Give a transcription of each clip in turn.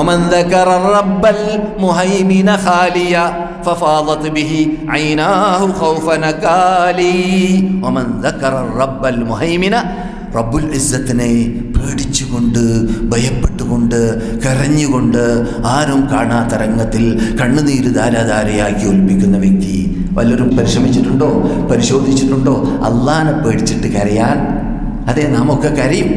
ومن ذكر الرب المهيمن خاليا ففاضت به عيناه خوف نكالي ومن ذكر الرب المهيمن റബ്ബുൽ ഇസ്സത്തിനെ പേടിച്ചുകൊണ്ട് ഭയപ്പെട്ടുകൊണ്ട് കരഞ്ഞുകൊണ്ട് ആരും കാണാത്ത രംഗത്തിൽ കണ്ണുനീര് ധാരാധാരയാക്കി ഒലിപ്പിക്കുന്ന വ്യക്തി വല്ലവരും പരിശ്രമിച്ചിട്ടുണ്ടോ പരിശോധിച്ചിട്ടുണ്ടോ അള്ളാനെ പേടിച്ചിട്ട് കരയാൻ അതെ നാമൊക്കെ കരയും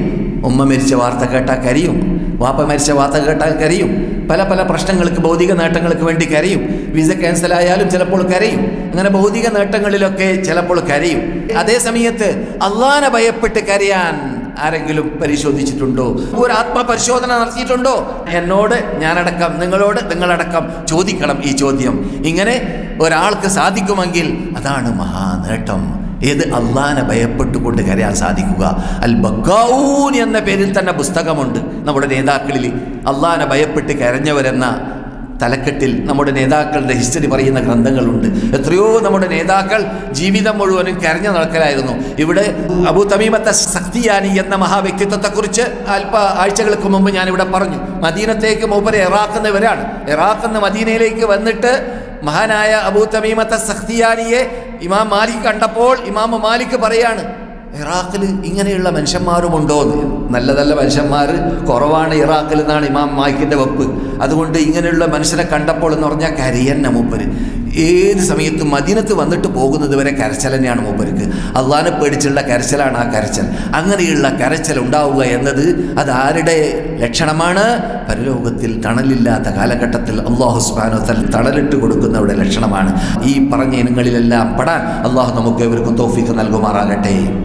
ഉമ്മ മരിച്ച വാർത്ത കേട്ടാൽ കരയും വാപ്പ മരിച്ച വാർത്ത കേട്ടാൽ കരയും. പല പല പ്രശ്നങ്ങൾക്ക് ഭൗതിക നേട്ടങ്ങൾക്ക് വേണ്ടി കരയും. വിസ ക്യാൻസൽ ആയാലും ചിലപ്പോൾ കരയും. അങ്ങനെ ഭൗതിക നേട്ടങ്ങളിലൊക്കെ ചിലപ്പോൾ കരയും. അതേ സമയത്ത് അള്ളാനെ ഭയപ്പെട്ട് കരയാൻ ആരെങ്കിലും പരിശോധിച്ചിട്ടുണ്ടോ? ഒരു ആത്മപരിശോധന നടത്തിയിട്ടുണ്ടോ? എന്നോട് ഞാനടക്കം നിങ്ങളോട് നിങ്ങളടക്കം ചോദിക്കണം ഈ ചോദ്യം. ഇങ്ങനെ ഒരാൾക്ക് സാധിക്കുമെങ്കിൽ അതാണ് മഹാനേട്ടം. ഏത് അള്ളാനെ ഭയപ്പെട്ടുകൊണ്ട് കരയാൻ സാധിക്കുക? അൽ ബക്കാഊൻ എന്ന പേരിൽ തന്നെ പുസ്തകമുണ്ട് നമ്മുടെ നേതാക്കളിൽ. അള്ളാനെ ഭയപ്പെട്ട് കരഞ്ഞവരെന്ന തലക്കെട്ടിൽ നമ്മുടെ നേതാക്കളുടെ ഹിസ്റ്ററി പറയുന്ന ഗ്രന്ഥങ്ങളുണ്ട്. എത്രയോ നമ്മുടെ നേതാക്കൾ ജീവിതം മുഴുവനും കരഞ്ഞു നടക്കലായിരുന്നു. ഇവിടെ അബു തമീമത്തെ സക്തിയാനി എന്ന മഹാവ്യക്തിത്വത്തെക്കുറിച്ച് അല്പ ആഴ്ചകൾക്ക് മുമ്പ് ഞാനിവിടെ പറഞ്ഞു. മദീനത്തേക്ക് മൂപ്പരെ ഇറാക്കുന്നവരാണ് ഇറാഖെന്ന് മദീനയിലേക്ക് വന്നിട്ട് മഹാനായ അബൂ തമീമത്തെ സഖ്തിയാനിയെ ഇമാം മാലിക് കണ്ടപ്പോൾ ഇമാം മാലിക് പറയാണ് ഇറാഖിൽ ഇങ്ങനെയുള്ള മനുഷ്യന്മാരുമുണ്ടോ എന്ന്. നല്ല നല്ല മനുഷ്യന്മാർ കുറവാണ് ഇറാഖിൽ എന്നാണ് ഇമാം മാലിക്കിന്റെ വെപ്പ്. അതുകൊണ്ട് ഇങ്ങനെയുള്ള മനുഷ്യനെ കണ്ടപ്പോൾ എന്ന് പറഞ്ഞാൽ കരിയൻ മൂപ്പര് ഏത് സമയത്തും മദീനത്ത് വന്നിട്ട് പോകുന്നത് വരെ കരച്ചൽ തന്നെയാണ് മൂപ്പർക്ക്. അള്ളാനെ പേടിച്ചുള്ള കരച്ചലാണ് ആ കരച്ചൽ. അങ്ങനെയുള്ള കരച്ചൽ ഉണ്ടാവുക എന്നത് അത് ആരുടെ ലക്ഷണമാണ്? പരലോകത്തിൽ തണലില്ലാത്ത കാലഘട്ടത്തിൽ അള്ളാഹു സുബാനോ തണലിട്ട് കൊടുക്കുന്നവരുടെ ലക്ഷണമാണ്. ഈ പറഞ്ഞ ഇനങ്ങളിലെല്ലാം പെടാൻ അള്ളാഹു നമുക്ക് ഇവർക്കും തോഫിക്ക് നൽകുമാറാകട്ടെ.